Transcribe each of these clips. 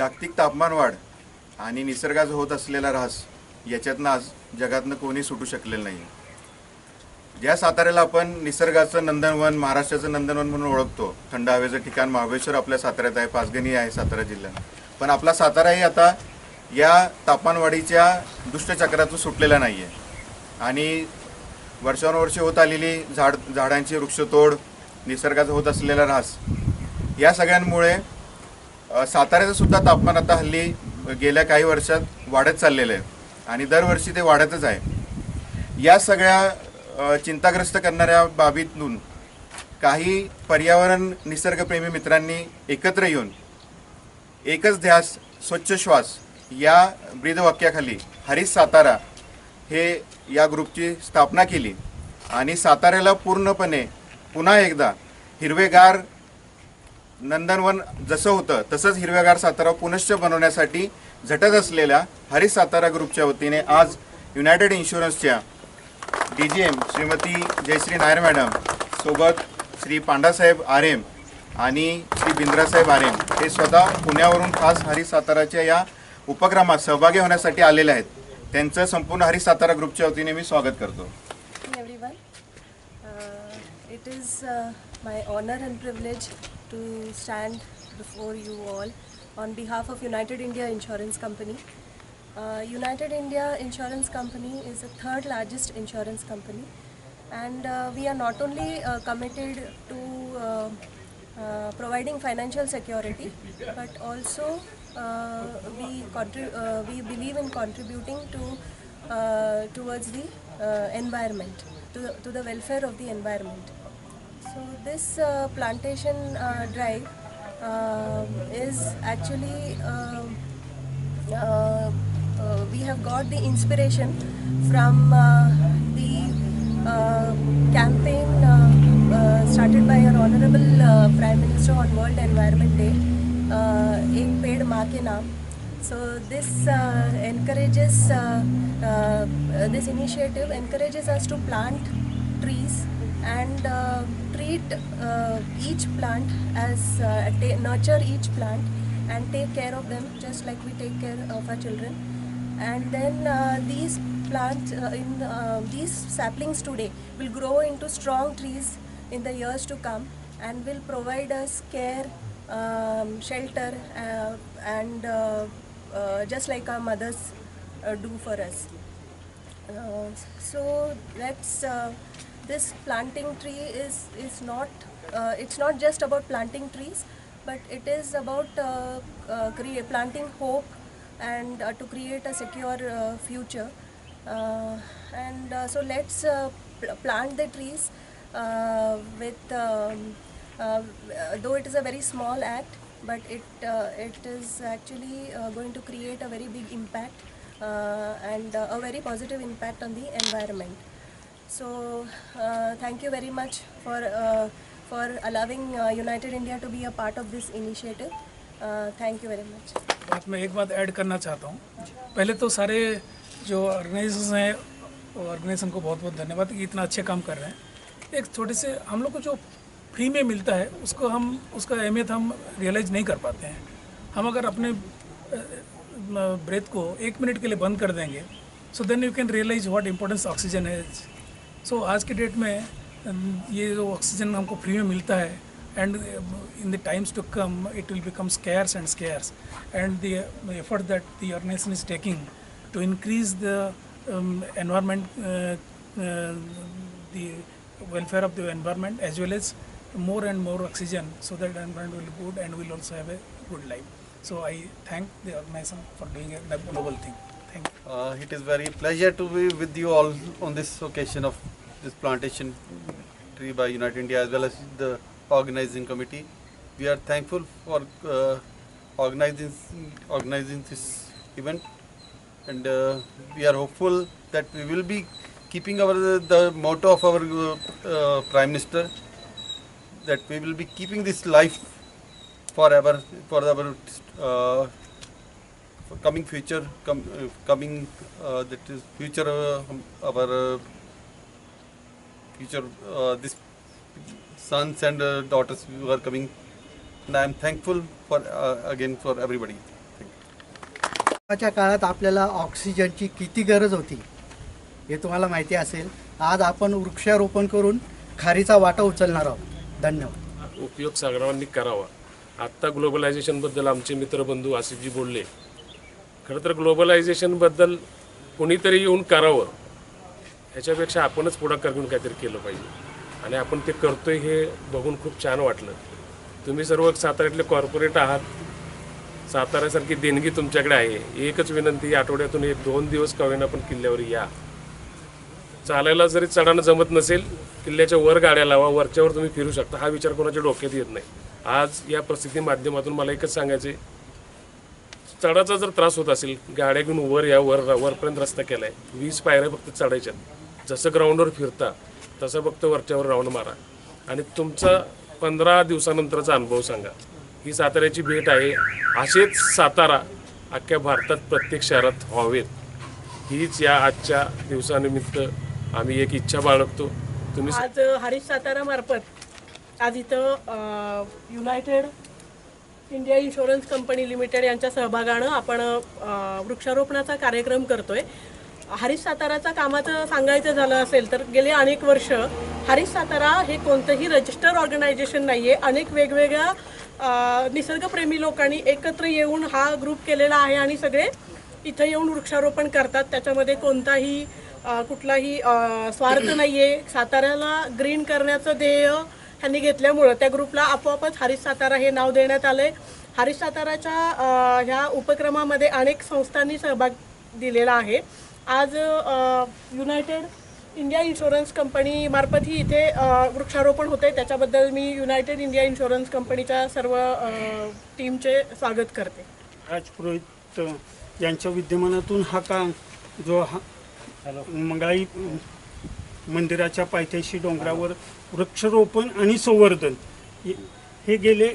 जागतिक तापमानवाढ आणि निसर्गाचा होत असलेला ऱ्हास याच्यातनं आज जगातनं कोणी सुटू शकलेलं नाही. ज्या साताऱ्याला आपण निसर्गाचं नंदनवन महाराष्ट्राचं नंदनवन म्हणून ओळखतो थंड हवेचं ठिकाण महाबळेश्वर आपल्या साताऱ्यात आहे पाचगणी आहे सातारा जिल्ह्यात. पण आपला साताराही आता या तापमानवाढीच्या दुष्टचक्रातून सुटलेला नाही आहे आणि वर्षानुवर्षे होत आलेली झाड झाडांची वृक्षतोड निसर्गाचा होत असलेला ऱ्हास या सगळ्यांमुळे साताऱ्याचं सुद्धा तापमान आता हल्ली गेल्या काही वर्षात वाढत चाललेलं आहे. आणि दरवर्षी ते वाढतच आहे. या सगळ्या चिंताग्रस्त करणाऱ्या बाबीतून काही पर्यावरण निसर्गप्रेमी मित्रांनी एकत्र येऊन एकच ध्यास स्वच्छ श्वास या ब्रीदवाक्याखाली हरीश सातारा हे या ग्रुपची स्थापना केली. आणि साताऱ्याला पूर्णपणे पुन्हा एकदा हिरवेगार नंदनवन जसं होतं तसंच हिरवेगार सातारा पुनश्च बनवण्यासाठी झटत असलेल्या हरी सातारा ग्रुपच्या वतीने आज United इन्शुरन्सच्या D G M Shrimati Jayashree Nair madam सोबत श्री पांडासाहेब आरेम आणि श्री बिंद्रासाहेब आरेम हे स्वतः पुण्यावरून खास हरी साताराच्या या उपक्रमात सहभागी होण्यासाठी आलेले आहेत. त्यांचं संपूर्ण हरी सातारा ग्रुपच्या वतीने मी स्वागत करतो. It is my honour and privilege to stand before you all on behalf of United India Insurance Company. Uh, United India Insurance Company is the third largest insurance company, and uh, we are not only uh, committed to uh, uh, providing financial security, but also uh, we we believe in contributing to towards the environment, to the, to the welfare of the environment. So this uh, plantation uh, drive um is actually um uh, uh, we have got the inspiration from uh, the uh, campaign uh, uh, started by our honorable uh, prime minister on world environment day uh, ek ped maa ke naam. So this uh, encourages uh, uh, this initiative encourages us to plant trees and uh, treat uh, each plant as uh, nurture each plant and take care of them just like we take care of our children. And then uh, these plants uh, in uh, these saplings today will grow into strong trees in the years to come and will provide us care um, shelter and just like our mothers do for us. So let's this planting tree is is not uh, it's not just about planting trees but it is about uh, uh, planting hope and uh, to create a secure uh, future. Uh, and so let's pl- plant the trees with um, though it is a very small act but it it is actually going to create a very big impact and a very positive impact on the environment so uh, thank you very much for uh, for allowing uh, united india to be a part of this initiative. Thank you very much. बात मैं एक बात add करना चाहता हूँ। पहले तो सारे जो ऑर्गेनाइजेशन हैं ऑर्गेनाइजेशन को बहुत बहुत धन्यवाद कि इतना अच्छे काम कर रहे हैं। एक छोटे से हम लोग को जो फ्री में मिलता है उसको हम उसका अहमियत हम रियलाइज़ नहीं कर पाते हैं। हम अगर अपने ब्रेथ को एक मिनट के लिए बंद कर देंगे so then you can realise what importance oxygen है सो so, आज के डेट में ये जो ऑक्सीजन हमको फ्री में मिलता है and in the times to come it will become scarce and scarce and the effort that the organisation is taking to increase the environment the welfare of the environment as well as more and more oxygen so that environment will good and will also have a good life so I thank the organisation for doing global thing thank it is very pleasure to be with you all on this occasion of this plantation tree by United India as well as the organizing committee. We are thankful for uh, organizing organizing this event, and uh, we are hopeful that we will be keeping our the motto of our uh, prime minister that we will be keeping this life forever for our uh, coming future com, uh, coming uh, that is future our future uh, this sons and uh, daughters who are coming. And i am thankful for uh, again for everybody. काळात आपल्याला ऑक्सिजनची किती गरज होती हे तुम्हाला माहिती असेल. आज आपण वृक्षारोपण करून खारीचा वाटा उचलणार आहोत. धन्यवाद. उपयोग सर्वांनी करावा. आत्ता ग्लोबलायझेशनबद्दल आमचे मित्रबंधू आसिफजी बोलले. खरं तर ग्लोबलायझेशनबद्दल कोणीतरी येऊन करावं. ह्याच्यापेक्षा आपणच पुढाकार घेऊन काहीतरी केलं पाहिजे. आणि आपण ते करतोय हे बघून खूप छान वाटलं. तुम्ही सर्व साताऱ्यातले कॉर्पोरेट आहात. साताऱ्यासारखी देणगी तुमच्याकडे आहे. एकच विनंती आठवड्यातून एक दोन दिवस कवेन आपण पण किल्ल्यावर या. चालायला जरी चढानं जमत नसेल किल्ल्याच्या वर गाड्या लावा वरच्यावर तुम्ही फिरू शकता. हा विचार कोणाच्या डोक्यात येत नाही. आज या प्रसिद्धी माध्यमातून मला एकच सांगायचे चढाचा जर त्रास होत असेल गाड्या घेऊन वर या वर वरपर्यंत रस्ता केला आहे वीस पायऱ्या फक्त चढायच्यात. जसं ग्राउंडवर फिरता तसं फक्त वरच्यावर राऊंड मारा. आणि तुमचा पंधरा दिवसानंतरचा अनुभव सांगा. ही साताऱ्याची भेट आहे. असेच सातारा अख्ख्या भारतात प्रत्येक शहरात व्हावेत. हीच या आजच्या दिवसानिमित्त आम्ही एक इच्छा बाळगतो. तुम्ही आज हरीश सातारा मार्फत आज इथं United India insurance company limited यांच्या सहभागानं आपण वृक्षारोपणाचा कार्यक्रम करतोय. हरीश साताराचा कामाचं सांगायचं झालं असेल तर गेले अनेक वर्ष हरीश सातारा हे कोणतंही रजिस्टर ऑर्गनायझेशन नाही आहे अनेक वेगवेगळ्या निसर्गप्रेमी लोकांनी एकत्र येऊन हा ग्रुप केलेला आहे आणि सगळे इथं येऊन वृक्षारोपण करतात. त्याच्यामध्ये कोणताही कुठलाही स्वार्थ नाही आहे साताऱ्याला ग्रीन करण्याचं ध्येय ह्यांनी घेतल्यामुळं त्या ग्रुपला आपोआपच हरीश सातारा हे नाव देण्यात आलं आहे हरीश साताराच्या ह्या उपक्रमामध्ये अनेक संस्थांनी सहभाग दिलेला आहे. आज युनायटेड इंडिया इन्शुरन्स कंपनी मार्फत ही इथे वृक्षारोपण होते त्याच्याबद्दल मी युनायटेड इंडिया इन्शुरन्स कंपनीच्या सर्व टीमचे स्वागत करते. राज पुरोहित यांच्या विद्यमानातून हा का जो हा मंगाई मंदिराच्या पायथ्याशी डोंगरावर वृक्षरोपण आणि संवर्धन हे- हे गेले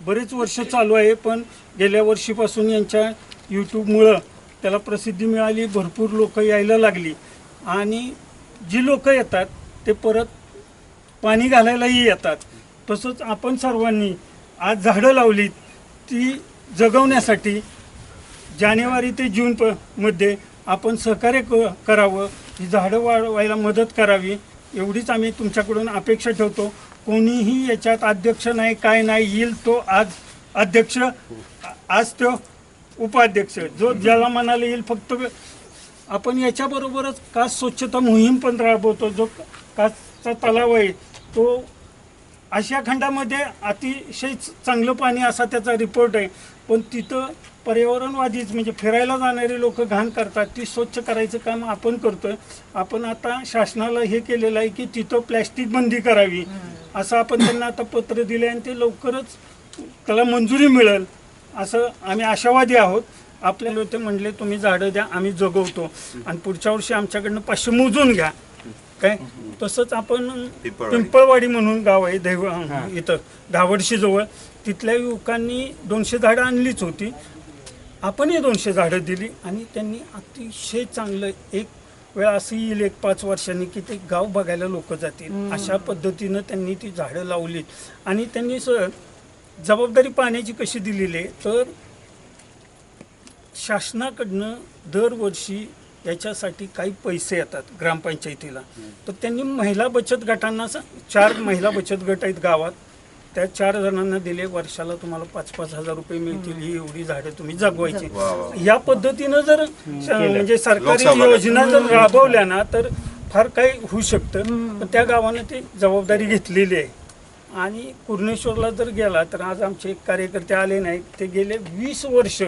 बरेच वर्ष चालू आहे पण गेल्या वर्षीपासून यांच्या यूट्यूबमुळं त्याला प्रसिद्धी मिळाली भरपूर लोक यायला लागली. आणि जी लोक येतात ते परत पाणी घालायलाही येतात. तसंच आपण सर्वांनी आज झाडं लावलीत ती जगवण्यासाठी जानेवारी ते जून प मध्ये आपण सहकार्य क करावं ही झाडं वाढवायला मदत करावी एवढीच आम्ही तुमच्याकडून अपेक्षा ठेवतो. कोणीही याच्यात अध्यक्ष नाही काय नाही येईल तो आज अध्यक्ष आज तो उपाध्यक्ष जो ज्याला म्हणाला येईल फक्त आपण याच्याबरोबरच कास स्वच्छता मोहीम पण राबवतो. जो कासचा तलाव आहे तो आशिया खंडामध्ये अतिशय चांगलं पाणी असा त्याचा रिपोर्ट आहे. पण तिथं पर्यावरणवादीच म्हणजे फिरायला जाणारे लोक घाण करतात. ती स्वच्छ करायचं काम आपण करतोय. आपण आता शासनाला हे केलेलं आहे की तिथं प्लॅस्टिक बंदी करावी. असं आपण त्यांना आता पत्र दिले आणि ते लवकरच त्याला मंजुरी मिळेल. असं आम्ही आशावादी आहोत. आपल्याला ते म्हणले तुम्ही झाडं द्या आम्ही जगवतो. आणि पुढच्या वर्षी आमच्याकडनं पाचशे मोजून घ्या. काय? तसंच आपण पिंपळवाडी. म्हणून गाव आहे दैव इथं धावडशी जवळ. तिथल्या युवकांनी दोनशे झाडं आणलीच होती. आपणही दोनशे झाडं दिली आणि त्यांनी अतिशय चांगलं एक वेळ असं येईल एक पाच वर्षांनी की ते गाव बघायला लोक जातील. अशा पद्धतीनं त्यांनी ती झाडं लावली आणि त्यांनी स जबाबदारी पाण्याची कशी दिलेली आहे तर शासनाकडनं दरवर्षी याच्यासाठी काही पैसे येतात ग्रामपंचायतीला. तर त्यांनी महिला बचत गटांना स- चार महिला बचत गट आहेत गावात. त्या चार जणांना दिले वर्षाला तुम्हाला पाच पाच हजार रुपये मिळतील ही एवढी झाडं तुम्ही जगवायची. या पद्धतीनं जर म्हणजे सरकारी योजना जर राबवल्या ना तर फार काही होऊ शकतं. पण त्या गावानं ती जबाबदारी घेतलेली आहे. आणि कुर्णेश्वरला जर गेला तर आज आमचे एक कार्यकर्ते आले नाहीत. ते गेले वीस वर्ष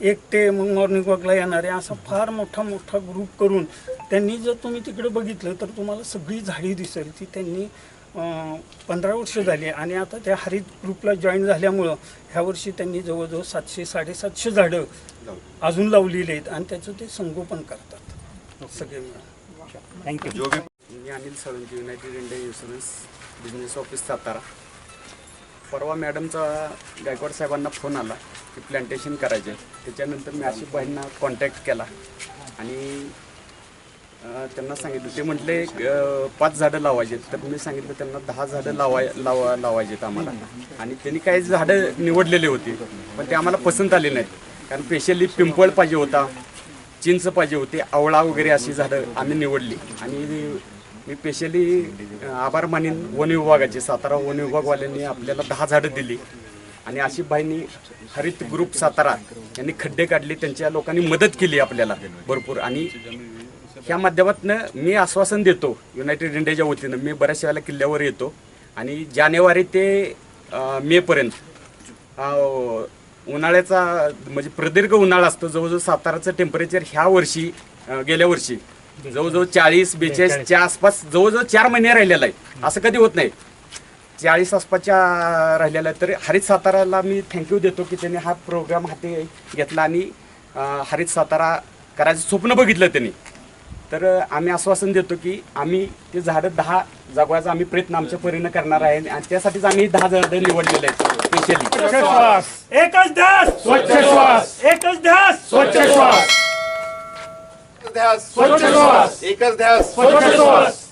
एकटे मग मॉर्निंग वॉकला येणारे. असा फार मोठा मोठा ग्रुप करून त्यांनी जर तुम्ही तिकडे बघितलं तर तुम्हाला सगळी झाडी दिसेल. ती त्यांनी पंधरा वर्ष झाली आणि आता त्या हरित ग्रुपला जॉईन झाल्यामुळं ह्या वर्षी त्यांनी जवळजवळ सातशे साडेसातशे झाडं अजून लावलेली आहेत आणि त्याचं ते संगोपन करतात. सगळे मिळून. भी मी Anil Salunkhe United India insurance business office Satara. परवा मॅडमचा गायकवाड साहेबांना फोन आला की प्लॅन्टेशन करायचे. त्याच्यानंतर मी आशिफ भाईंना कॉन्टॅक्ट केला. आणि त्यांना सांगितलं. ते म्हटले पाच झाडं लावायचे तर मी सांगितलं त्यांना दहा झाडं लावाय लावा लावायचेत आम्हाला. आणि त्यांनी काही झाडं निवडलेली होती पण ते आम्हाला पसंत आले नाहीत. कारण स्पेशली पिंपळ पाहिजे होता चिंच पाहिजे होते आवळा वगैरे अशी झाडं आम्ही निवडली. आणि मी स्पेशली आभार मानीन वन विभागाचे सातारा वन विभागवाल्यांनी आपल्याला दहा झाडं दिली. आणि आशिफबाईंनी हरित ग्रुप सातारा यांनी खड्डे काढले त्यांच्या लोकांनी मदत केली आपल्याला भरपूर. आणि ह्या माध्यमातून मी आश्वासन देतो युनायटेड इंडियाच्या वतीनं मी बऱ्याचशा वेळेला किल्ल्यावर येतो. आणि जानेवारी ते मेपर्यंत उन्हाळ्याचा म्हणजे प्रदीर्घ उन्हाळा असतो जवळजवळ साताराचं टेम्परेचर ह्या वर्षी गेल्या वर्षी जवळजवळ चाळीस बेचाळीसच्या आसपास जवळजवळ चार महिने राहिलेला आहे. असं कधी होत नाही. चाळीस आसपासच्या राहिलेला आहे तर हरित साताराला मी थँक्यू देतो की त्यांनी हा प्रोग्राम हाती घेतला आणि अं, हरित सातारा करायचं स्वप्न बघितलं त्यांनी. तर आम्ही आश्वासन देतो की आम्ही ते झाडं दहा जगवायचा आम्ही प्रयत्न आमच्या परीनं करणार आहे आणि त्यासाठीच आम्ही दहा झाडं निवडलेले आहेत स्पेशली श्वास. एकच ध्यास. स्वच्छ श्वास. एकच ध्यास. स्वच्छ श्वास. ध्यास. एकच ध्यास. स्वच्छ